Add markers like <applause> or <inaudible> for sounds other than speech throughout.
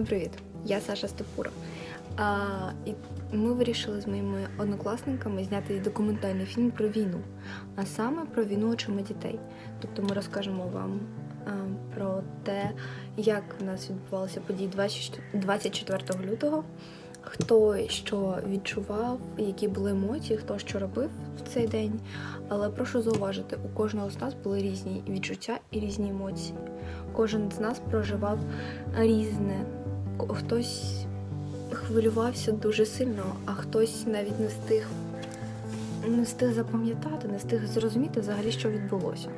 Всім привіт! Я Саша Стопура. А, і ми вирішили з моїми однокласниками зняти документальний фільм про війну, а саме про війну очима дітей. Тобто ми розкажемо вам а, про те, як в нас відбувалися події 24 24 лютого, хто що відчував, які були емоції, хто що робив в цей день. Але прошу зауважити, у кожного з нас були різні відчуття і різні емоції. Кожен з нас проживав різне. Хтось хвилювався дуже сильно, а хтось навіть не встиг не встиг запам'ятати, не встиг зрозуміти взагалі, що відбулося.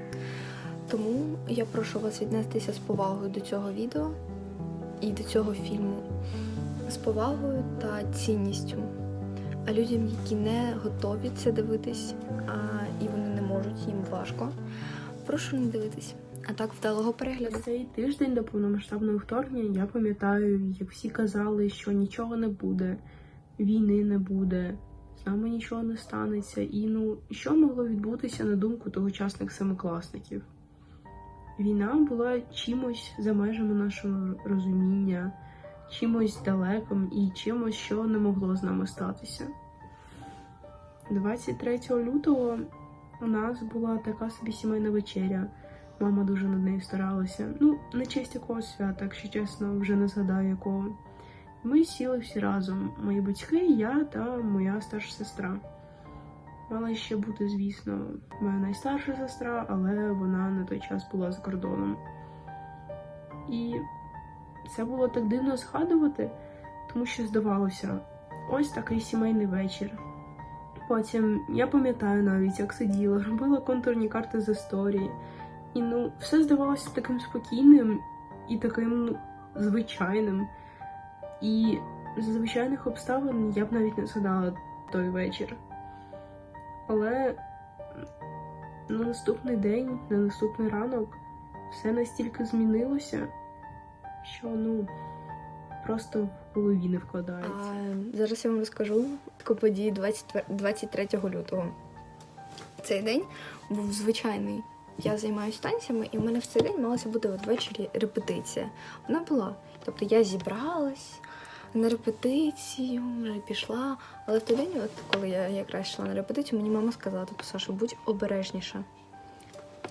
Тому я прошу вас віднестися з повагою до цього відео і до цього фільму, з повагою та цінністю. А людям, які не готові це дивитись, а, і вони не можуть, їм важко, прошу не дивитись. А так вдалого перегляду. Цей тиждень до повномасштабного вторгнення я пам'ятаю, як всі казали, що нічого не буде, війни не буде, з нами нічого не станеться. І ну, що могло відбутися на думку тогочасних семикласників? Війна була чимось за межами нашого розуміння, чимось далеким і чимось, що не могло з нами статися. 23 лютого у нас була така собі сімейна вечеря. Мама дуже над нею старалася. Ну, на честь якогось свята, якщо чесно, вже не згадаю якого. Ми сіли всі разом. Мої батьки, я та моя старша сестра. Мала ще бути, звісно, моя найстарша сестра, але вона на той час була за кордоном. І це було так дивно згадувати, тому що здавалося, ось такий сімейний вечір. Потім я пам'ятаю навіть, як сиділа, робила контурні карти з історії. І ну, все здавалося таким спокійним і таким ну, звичайним. І за звичайних обставин я б навіть не згадала той вечір. Але на наступний день, на наступний ранок, все настільки змінилося, що ну просто в голові не вкладається. А, зараз я вам розкажу таку подію 20 23 лютого. Цей день був звичайний. Я займаюся танцями, і в мене в цей день малася бути ввечері репетиція. Вона була. Тобто я зібралась на репетицію, вже пішла. Але в той день, от коли я якраз йшла на репетицію, мені мама сказала, типу, Саша, будь обережніша.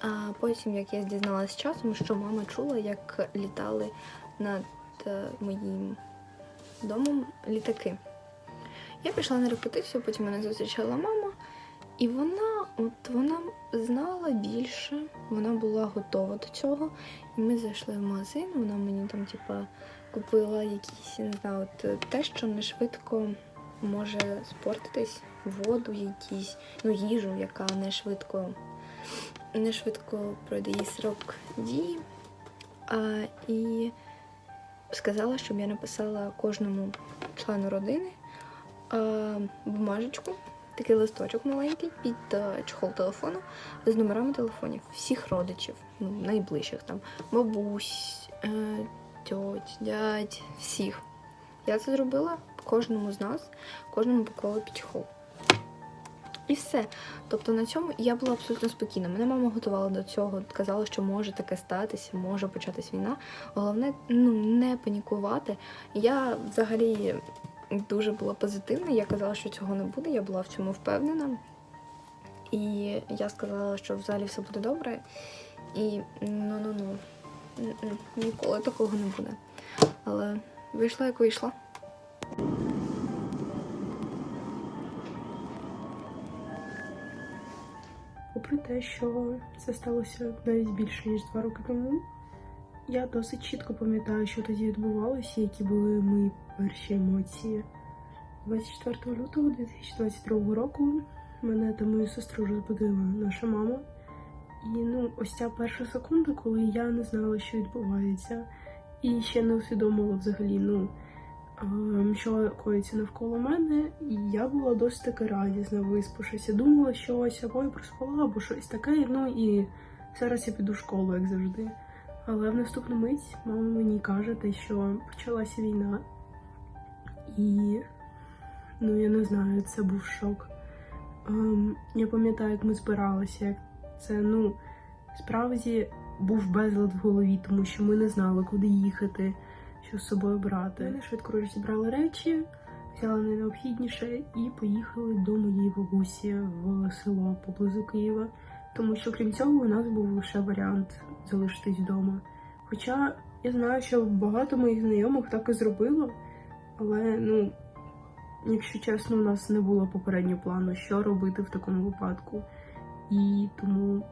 А потім, як я дізналась часом, що мама чула, як літали над е, моїм домом літаки. Я пішла на репетицію, потім мене зустрічала мама, і вона, от вона знала більше, вона була готова до цього. І ми зайшли в магазин, вона мені там, типа, купила якісь, не знаю, от те, що не швидко може спортитись, воду якісь, ну, їжу, яка не швидко, не швидко пройде її срок дії. А, і сказала, щоб я написала кожному члену родини е, бумажечку, такий листочок маленький під е, чохол телефону з номерами телефонів всіх родичів, ну, найближчих там бабусь, е, тьоть, дядь, всіх. Я це зробила кожному з нас, кожному поклала під чохол. І все. Тобто на цьому я була абсолютно спокійна. Мене мама готувала до цього, казала, що може таке статися, може початись війна. Головне, ну не панікувати. Я взагалі дуже була позитивна. Я казала, що цього не буде. Я була в цьому впевнена. І я сказала, що в залі все буде добре. І ну ну ну ніколи такого не буде. Але вийшла, як вийшла. Попри те, що це сталося навіть більше ніж два роки тому, я досить чітко пам'ятаю, що тоді відбувалося, які були мої перші емоції. 24 лютого 2022 року мене та мою сестру розбудила наша мама. І ну, ось ця перша секунда, коли я не знала, що відбувається, і ще не усвідомила взагалі, ну, що коїться навколо мене, і я була досить таки радісна, виспавшися. Думала, що ось або я проспала, або щось таке, ну і зараз я піду в школу, як завжди. Але в наступну мить мама мені каже, те, що почалася війна. І ну я не знаю, це був шок. Ем, я пам'ятаю, як ми збиралися, це ну справді був безлад в голові, тому що ми не знали, куди їхати, що з собою брати. Ми швидко розібрали речі, взяли найнеобхідніше і поїхали до моєї бабусі в село поблизу Києва. Тому що, крім цього, у нас був лише варіант залишитись вдома. Хоча я знаю, що багато моїх знайомих так і зробило, але ну, якщо чесно, у нас не було попереднього плану, що робити в такому випадку. І тому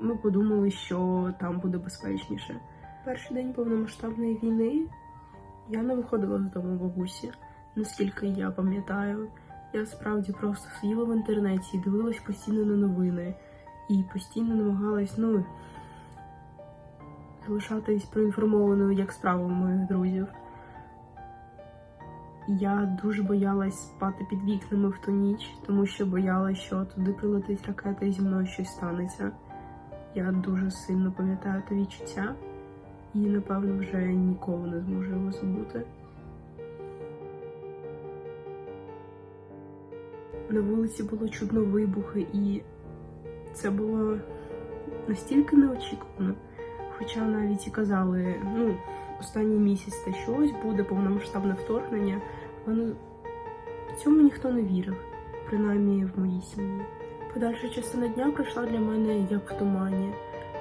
ми подумали, що там буде безпечніше. Перший день повномасштабної війни я не виходила з дому бабусі, наскільки я пам'ятаю. Я справді просто сиділа в інтернеті дивилась постійно на новини і постійно намагалась, ну, залишатись проінформованою, як справи у моїх друзів. Я дуже боялась спати під вікнами в ту ніч, тому що боялась, що туди прилетить ракета і зі мною щось станеться. Я дуже сильно пам'ятаю те відчуття і, напевно, вже ніколи не зможу його забути. На вулиці було чудно вибухи, і це було настільки неочікувано. Хоча навіть і казали, ну, останній місяць та щось буде повномасштабне вторгнення, але цьому ніхто не вірив, принаймні в моїй сім'ї. Подальша частина дня пройшла для мене як в тумані.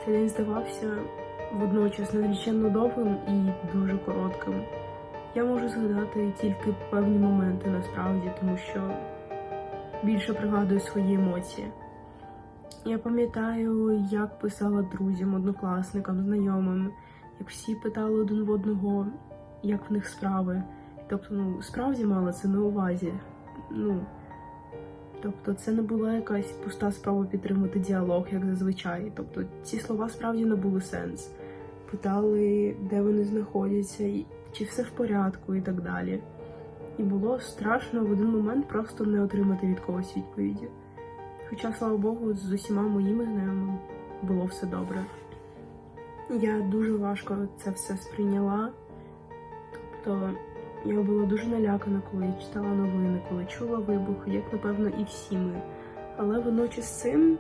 Цей день здавався водночас незліченно довгим і дуже коротким. Я можу згадати тільки певні моменти насправді, тому що більше пригадую свої емоції. Я пам'ятаю, як писала друзям, однокласникам, знайомим, як всі питали один в одного, як в них справи. Тобто, ну, справді мала це на увазі. Ну, тобто, це не була якась пуста справа підтримати діалог, як зазвичай. Тобто, ці слова справді набули сенс. Питали, де вони знаходяться, чи все в порядку, і так далі. І було страшно в один момент просто не отримати від когось відповіді. Хоча, слава Богу, з усіма моїми знайомими було все добре. Я дуже важко це все сприйняла. Тобто я була дуже налякана, коли я читала новини, коли чула вибухи, як напевно і всі ми. Але водночас цим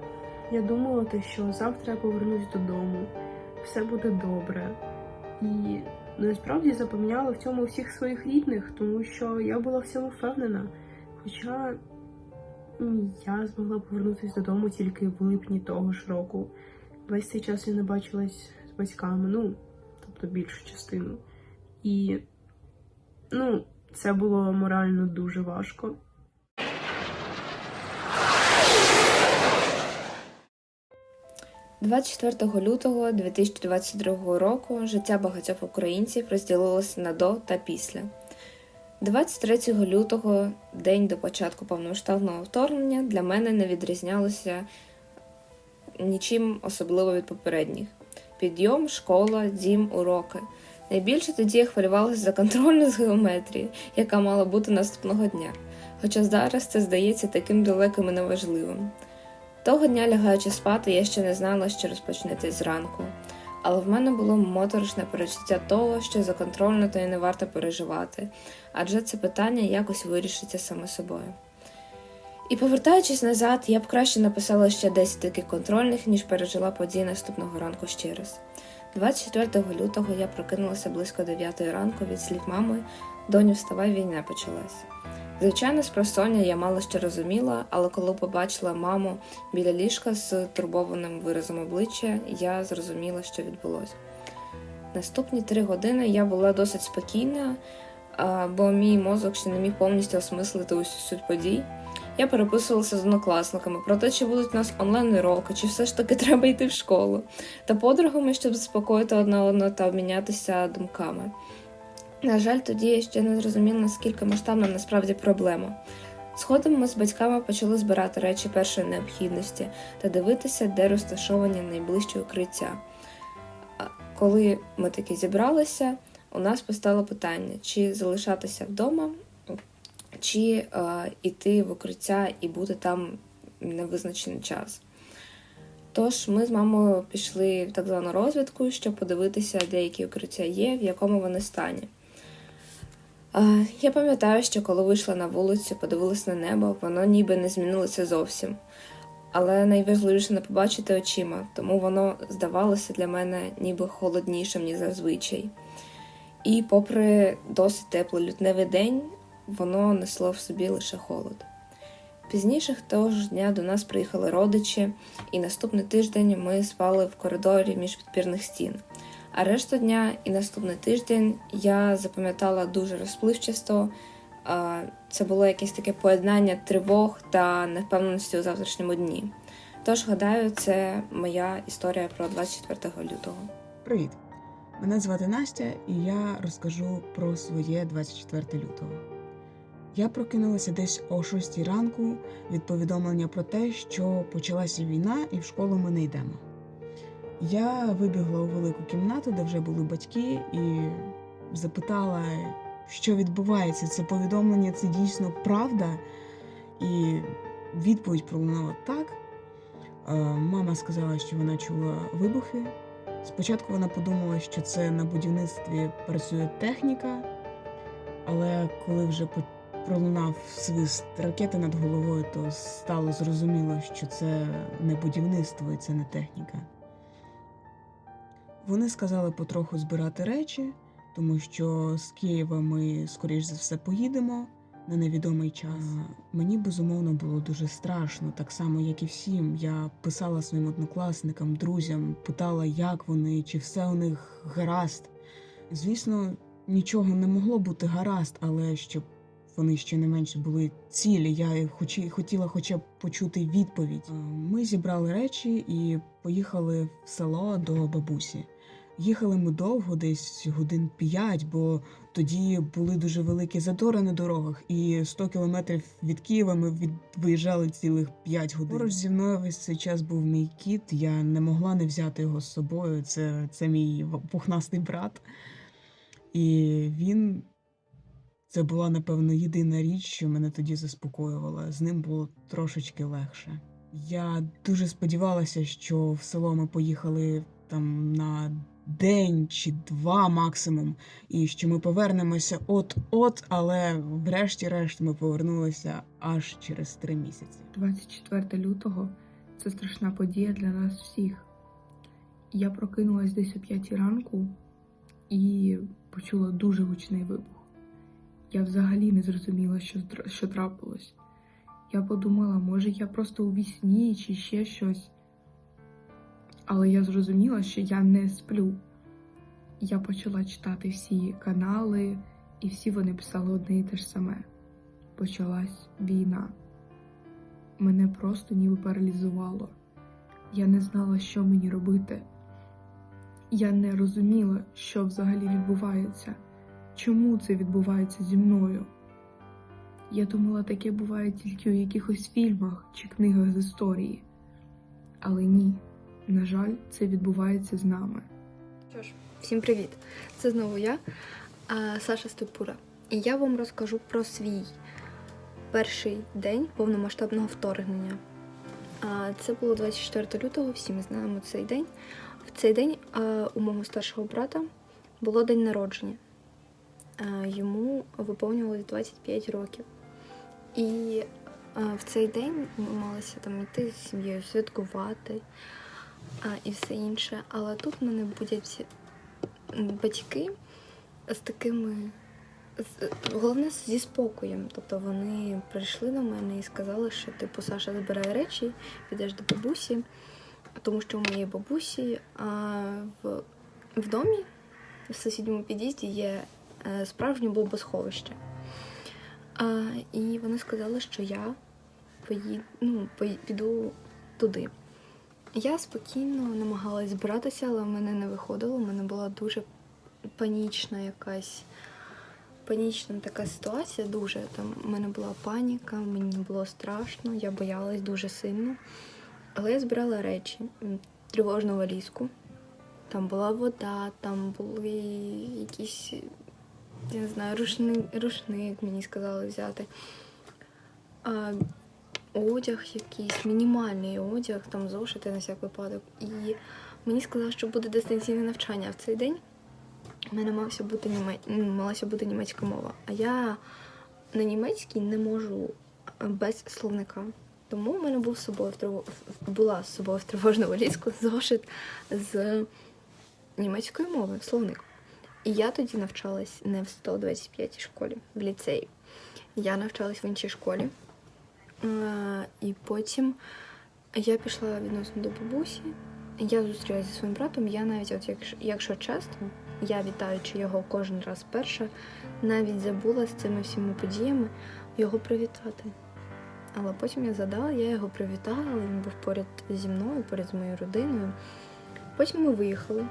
я думала, те, що завтра я повернусь додому, все буде добре. І насправді запевняла в цьому всіх своїх рідних, тому що я була в впевнена. Хоча я змогла повернутися додому тільки в липні того ж року. Весь цей час я не бачилась з батьками, ну, тобто більшу частину. І ну, це було морально дуже важко. – 24 лютого 2022 року життя багатьох українців розділилося на до та після. 23 лютого, день до початку повномасштабного вторгнення, для мене не відрізнялося нічим особливо від попередніх. Підйом, школа, дім, уроки. Найбільше тоді я хвилювалася за контрольну з геометрії, яка мала бути наступного дня. Хоча зараз це здається таким далеким і неважливим. Того дня, лягаючи спати, я ще не знала, що розпочнеться зранку, але в мене було моторошне перечуття того, що за контрольно то й не варто переживати, адже це питання якось вирішиться саме собою. І повертаючись назад, я б краще написала ще 10 таких контрольних, ніж пережила події наступного ранку ще раз. 24 лютого я прокинулася близько 9 ранку від слів мами, доню, вставай, війна почалась. Звичайно, з просоння я мало що розуміла, але коли побачила маму біля ліжка з турбованим виразом обличчя, я зрозуміла, що відбулося. Наступні три години я була досить спокійна, бо мій мозок ще не міг повністю осмислити усю суть подій. Я переписувалася з однокласниками про те, чи будуть у нас онлайн-уроки, чи все ж таки <laughs> треба йти в школу, та подругами, щоб заспокоїти одна одну та обмінятися думками. На жаль, тоді я ще не зрозуміла, наскільки масштабна насправді проблема. Згодом ми з батьками почали збирати речі першої необхідності та дивитися, де розташовані найближчі укриття. Коли ми таки зібралися, у нас постало питання, чи залишатися вдома, чи е, йти в укриття і бути там невизначений час. Тож ми з мамою пішли в так звану розвідку, щоб подивитися, де які укриття є, в якому вони стані. Я пам'ятаю, що коли вийшла на вулицю, подивилася на небо, воно ніби не змінилося зовсім. Але найважливіше не побачити очима, тому воно здавалося для мене ніби холоднішим, ніж зазвичай. І попри досить теплий лютневий день, воно несло в собі лише холод. Пізніше того ж дня до нас приїхали родичі, і наступний тиждень ми спали в коридорі між підпірних стін. А решту дня і наступний тиждень я запам'ятала дуже розпливчасто. Це було якесь таке поєднання тривог та невпевненості у завтрашньому дні. Тож, гадаю, це моя історія про 24 лютого. Привіт! Мене звати Настя, і я розкажу про своє 24 лютого. Я прокинулася десь о 6 ранку від повідомлення про те, що почалася війна і в школу ми не йдемо. Я вибігла у велику кімнату, де вже були батьки, і запитала, що відбувається. Це повідомлення, це дійсно правда. І відповідь пролунала так. Е, Мама сказала, що вона чула вибухи. Спочатку вона подумала, що це на будівництві працює техніка, але коли вже пролунав свист ракети над головою, то стало зрозуміло, що це не будівництво і це не техніка. Вони сказали потроху збирати речі, тому що з Києва ми, скоріш за все, поїдемо на невідомий час. Мені безумовно було дуже страшно, так само, як і всім. Я писала своїм однокласникам, друзям, питала, як вони, чи все у них гаразд. Звісно, нічого не могло бути гаразд, але щоб вони ще не менше були цілі. Я хоч- хотіла хоча б почути відповідь. Ми зібрали речі і поїхали в село до бабусі. Їхали ми довго, десь годин п'ять, бо тоді були дуже великі затори на дорогах, і 100 кілометрів від Києва ми від... виїжджали цілих 5 годин. Поруч зі мною весь цей час був мій кіт. Я не могла не взяти його з собою. Це, це мій пухнастий брат. І він. Це була, напевно, єдина річ, що мене тоді заспокоювала. З ним було трошечки легше. Я дуже сподівалася, що в село ми поїхали там на день чи два максимум, і що ми повернемося от-от, але врешті-решт ми повернулися аж через три місяці. 24 лютого це страшна подія для нас всіх. Я прокинулась десь о 5 ранку і почула дуже гучний вибух. Я взагалі не зрозуміла, що, що трапилось. Я подумала, може, я просто у вісні чи ще щось. Але я зрозуміла, що я не сплю. Я почала читати всі канали, і всі вони писали одне і те ж саме. Почалась війна мене просто ніби паралізувало. Я не знала, що мені робити. Я не розуміла, що взагалі відбувається, чому це відбувається зі мною. Я думала, таке буває тільки у якихось фільмах чи книгах з історії. Але ні, на жаль, це відбувається з нами. Що ж, всім привіт! Це знову я, Саша Степура. І я вам розкажу про свій перший день повномасштабного вторгнення. Це було 24 лютого, всі ми знаємо цей день. В цей день у мого старшого брата було день народження. Йому виповнювалось 25 років. І в цей день ми малися там йти з сім'єю святкувати а, і все інше. Але тут мене будять батьки з такими. Головне зі спокоєм. Тобто вони прийшли до мене і сказали, що типу Саша забирає речі, підеш до бабусі, тому що у моєї бабусі а, в, в домі в сусідньому під'їзді є е, справжнє бомбосховище. А, і вони сказали, що я пої... ну, піду туди. Я спокійно намагалась збиратися, але в мене не виходило. У мене була дуже панічна якась панічна така ситуація. Дуже там у мене була паніка, мені було страшно, я боялась дуже сильно. Але я збирала речі, тривожну валізку. Там була вода, там були якісь, я не знаю, рушник, рушник мені сказали взяти. Одяг якийсь, мінімальний одяг, там зошити на всяк випадок. І мені сказали, що буде дистанційне навчання в цей день. У мене мався бути німе... ну, малася бути німецька мова. А я на німецькій не можу без словника. Тому в мене був з собою в триво... була з собою в тривожну валізку <laughs> зошит з німецької мови, словник. І я тоді навчалась не в 125-й школі, в ліцеї. Я навчалась в іншій школі. І потім я пішла відносно до бабусі. Я зустрілася зі своїм братом. Я навіть, от якщо, якщо чесно, я вітаючи його кожен раз перше, навіть забула з цими всіма подіями його привітати. Але потім я задала, я його привітала, він був поряд зі мною, поряд з моєю родиною. Потім ми виїхали.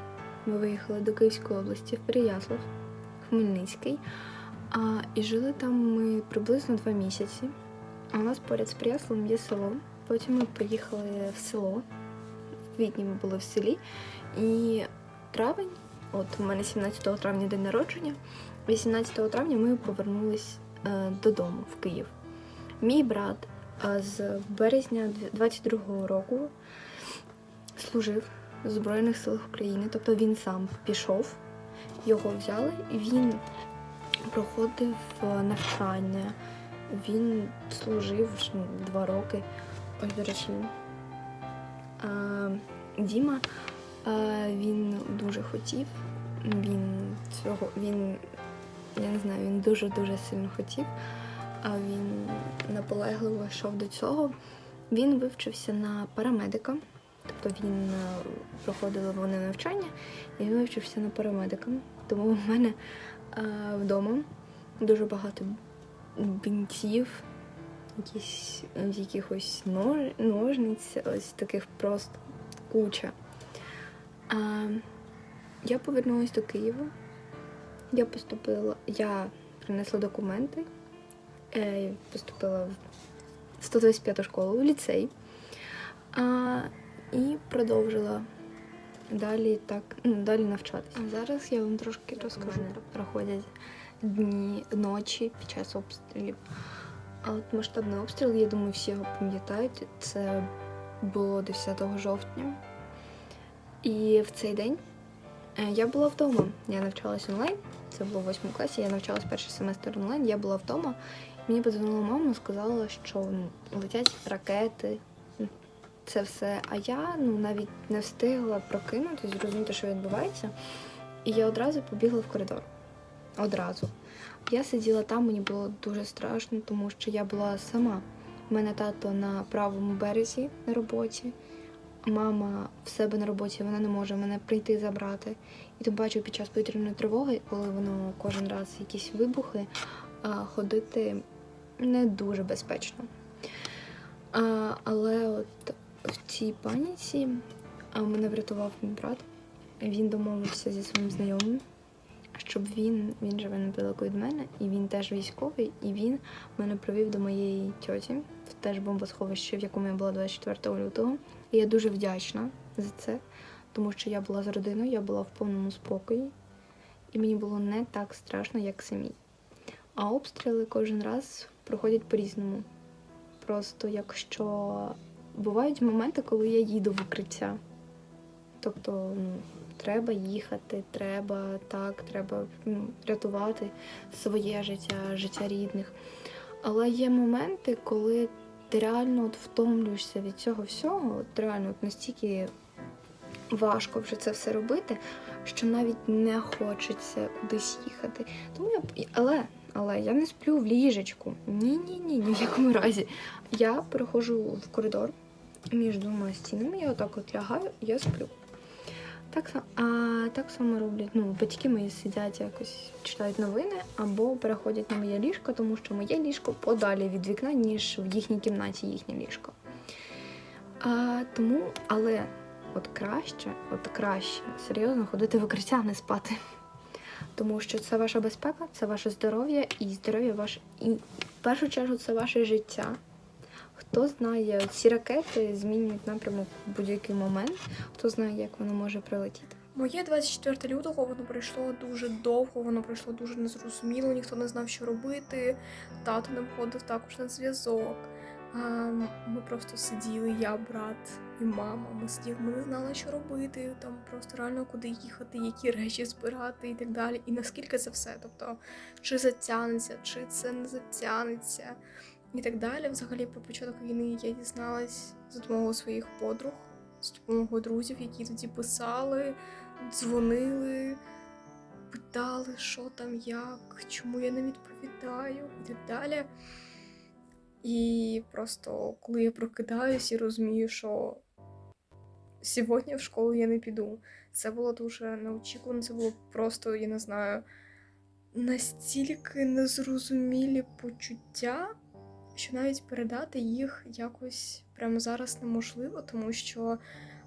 Ми виїхали до Київської області в Переяслав, Хмельницький. А, і жили там ми приблизно два місяці. А у нас поряд з Переяславом є село. Потім ми поїхали в село. В квітні ми були в селі. І травень, от у мене 17 травня день народження. 18 травня ми повернулись е, додому в Київ. Мій брат е, з березня 22-го року служив в Збройних силах України, тобто він сам пішов, його взяли, і він проходив е, навчання. Він служив два роки. Ось, до речі, Діма він дуже хотів. Він цього, він, я не знаю, він дуже-дуже сильно хотів. А він наполегливо йшов до цього. Він вивчився на парамедика, тобто він е, проходили вони навчання, і він вивчився на парамедика. Тому в мене е, вдома дуже багато бінтів, якісь, якихось нож, ножниць, ось таких просто куча. А, я повернулася до Києва. Я поступила, я принесла документи, е, поступила в 125 школу в ліцей а, і продовжила далі так, ну, далі навчатися. А зараз я вам трошки розкажу. Проходять дні, ночі під час обстрілів. А от масштабний обстріл, я думаю, всі його пам'ятають. Це було 10 жовтня. І в цей день е, я була вдома. Я навчалась онлайн. Це було в 8 класі. Я навчалась перший семестр онлайн. Я була вдома. Мені подзвонила мама, сказала, що летять ракети. Це все. А я ну навіть не встигла прокинутися, зрозуміти, що відбувається. І я одразу побігла в коридор. Одразу. Я сиділа там, мені було дуже страшно, тому що я була сама. У мене тато на правому березі на роботі, мама в себе на роботі, вона не може мене прийти забрати. І тим паче під час повітряної тривоги, коли воно кожен раз якісь вибухи, ходити не дуже безпечно. Але от в цій паніці мене врятував мій брат. Він домовився зі своїм знайомим, щоб він, він живе недалеко від мене, і він теж військовий, і він мене провів до моєї тьоті в теж бомбосховище, в якому я була 24 лютого. І я дуже вдячна за це, тому що я була з родиною, я була в повному спокої, і мені було не так страшно, як самій. А обстріли кожен раз проходять по-різному. Просто якщо бувають моменти, коли я їду в укриття. Тобто, ну, треба їхати, треба так, треба рятувати своє життя, життя рідних. Але є моменти, коли ти реально от втомлюєшся від цього всього, от реально от настільки важко вже це все робити, що навіть не хочеться кудись їхати. Тому я але, але я не сплю в ліжечку. Ні, ні, в якому разі. Я переходжу в коридор між двома стінами, я отак от лягаю, я сплю. Так. А так само роблять. Ну, батьки мої сидять якось читають новини або переходять на моє ліжко, тому що моє ліжко подалі від вікна, ніж в їхній кімнаті їхнє ліжко. А, тому, але от краще, от краще серйозно ходити в укриття, не спати. Тому що це ваша безпека, це ваше здоров'я і здоров'я ваше. І в першу чергу це ваше життя. Хто знає, ці ракети змінюють напрямок в будь-який момент, хто знає, як воно може прилетіти. Моє 24 лютого воно пройшло дуже довго, воно пройшло дуже незрозуміло, ніхто не знав, що робити. Тато не входив також на зв'язок. Ми просто сиділи, я, брат і мама. Ми сиділи, ми не знали, що робити, там просто реально куди їхати, які речі збирати і так далі. І наскільки це все. Тобто, чи затягнеться, чи це не затягнеться, і так далі. Взагалі, про початок війни я дізналась за допомогою своїх подруг, з допомогою друзів, які тоді писали дзвонили, питали, що там, як, чому я не відповідаю і так далі. І просто коли я прокидаюсь і розумію, що сьогодні в школу я не піду. Це було дуже неочікувано, це було просто, я не знаю, настільки незрозумілі почуття, що навіть передати їх якось прямо зараз неможливо, тому що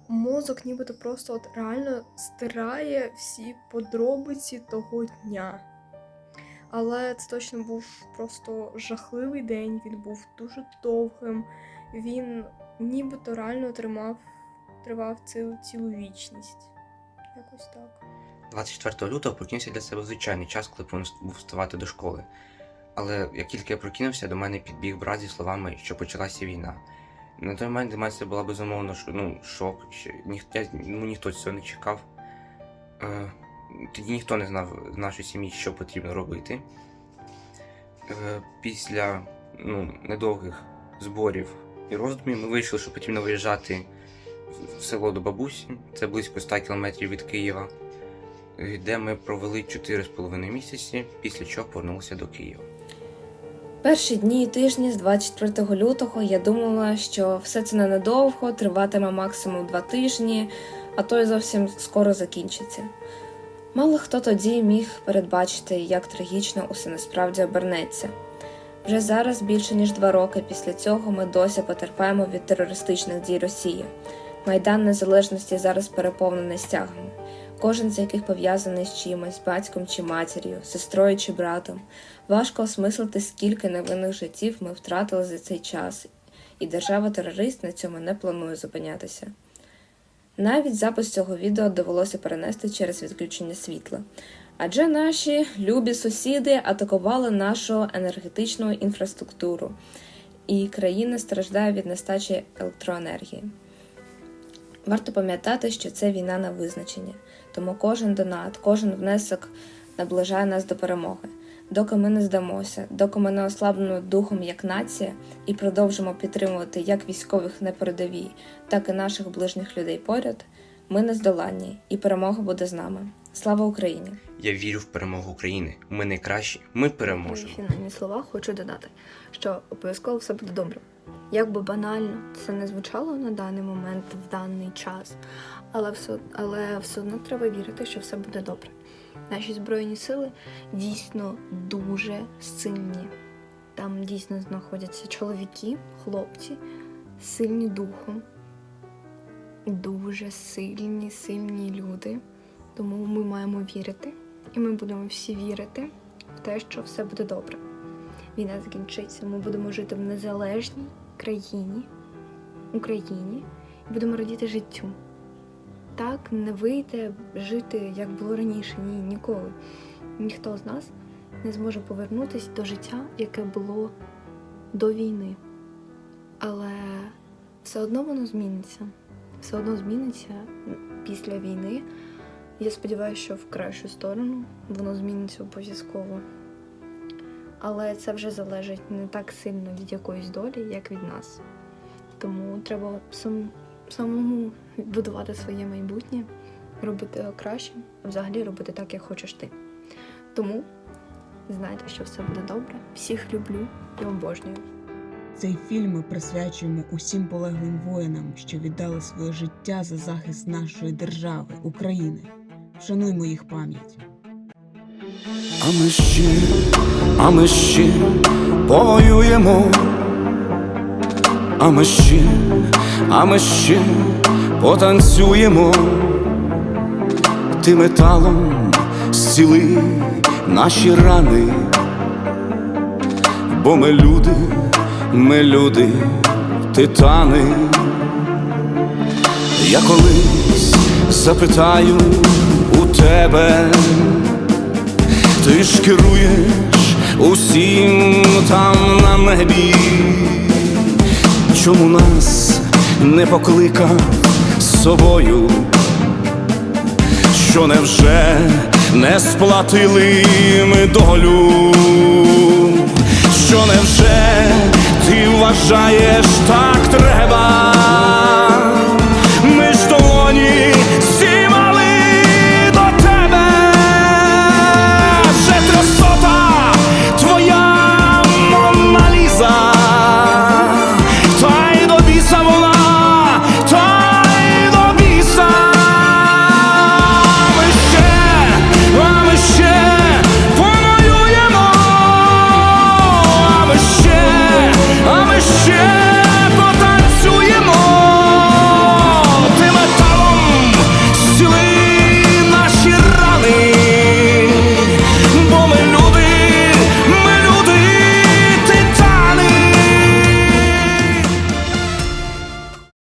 мозок нібито просто от реально стирає всі подробиці того дня. Але це точно був просто жахливий день, він був дуже довгим. Він нібито реально тримав, тривав цілу, цілу вічність. Якось так. 24 лютого прокинувся для себе звичайний час, коли повинен був вставати до школи. Але як тільки я прокинувся, до мене підбіг брат зі словами, що почалася війна. На той момент для мене це була безумовно ну, шок. Що ніхто, ну, ніхто цього не чекав. Е, тоді ніхто не знав в нашій сім'ї, що потрібно робити. Е, після ну, недовгих зборів і роздумів ми вирішили, що потрібно виїжджати в- в село до бабусі. Це близько 100 кілометрів від Києва е, де ми провели 4,5 місяці, після чого повернулися до Києва. Перші дні і тижні з 24 лютого я думала, що все це ненадовго, триватиме максимум два тижні, а то й зовсім скоро закінчиться. Мало хто тоді міг передбачити, як трагічно усе насправді обернеться. Вже зараз, більше ніж два роки після цього, ми досі потерпаємо від терористичних дій Росії. Майдан Незалежності зараз переповнений стягами, кожен з яких пов'язаний з чимось, батьком чи матір'ю, сестрою чи братом. Важко осмислити, скільки невинних життів ми втратили за цей час, і держава-терорист на цьому не планує зупинятися. Навіть запис цього відео довелося перенести через відключення світла, адже наші любі сусіди атакували нашу енергетичну інфраструктуру, і країна страждає від нестачі електроенергії. Варто пам'ятати, що це війна на визначення, тому кожен донат, кожен внесок наближає нас до перемоги. Доки ми не здамося, доки ми не ослаблено духом як нація і продовжимо підтримувати як військових на передовій, так і наших ближніх людей поряд, ми не здоланні, і перемога буде з нами. Слава Україні! Я вірю в перемогу України. Ми найкращі, ми переможемо. фінальні слова хочу додати, що обов'язково все буде добре. Як би банально це не звучало на даний момент, в даний час, але все, але все одно треба вірити, що все буде добре. Наші збройні сили дійсно дуже сильні. Там дійсно знаходяться чоловіки, хлопці, сильні духом, дуже сильні, сильні люди. Тому ми маємо вірити, і ми будемо всі вірити в те, що все буде добре. Війна закінчиться. Ми будемо жити в незалежній країні, Україні, і будемо радіти життю. Так не вийде жити, як було раніше. Ні, ніколи. Ніхто з нас не зможе повернутися до життя, яке було до війни. Але все одно воно зміниться. Все одно зміниться після війни. Я сподіваюся, що в кращу сторону воно зміниться обов'язково. Але це вже залежить не так сильно від якоїсь долі, як від нас. Тому треба сам, самому будувати своє майбутнє, робити його краще, а взагалі робити так, як хочеш ти. Тому знайте, що все буде добре. Всіх люблю і обожнюю. Цей фільм ми присвячуємо усім полеглим воїнам, що віддали своє життя за захист нашої держави, України. Вшануймо їх пам'ять. А ми ще, а ми ще повоюємо, а ми ще, а ми ще потанцюємо, ти металом зціли наші рани, бо ми люди, ми люди, титани. Я колись запитаю у тебе. Ти ж керуєш усім там на небі, чому нас не покликав з собою, що невже не сплатили ми долю, що невже ти вважаєш так треба,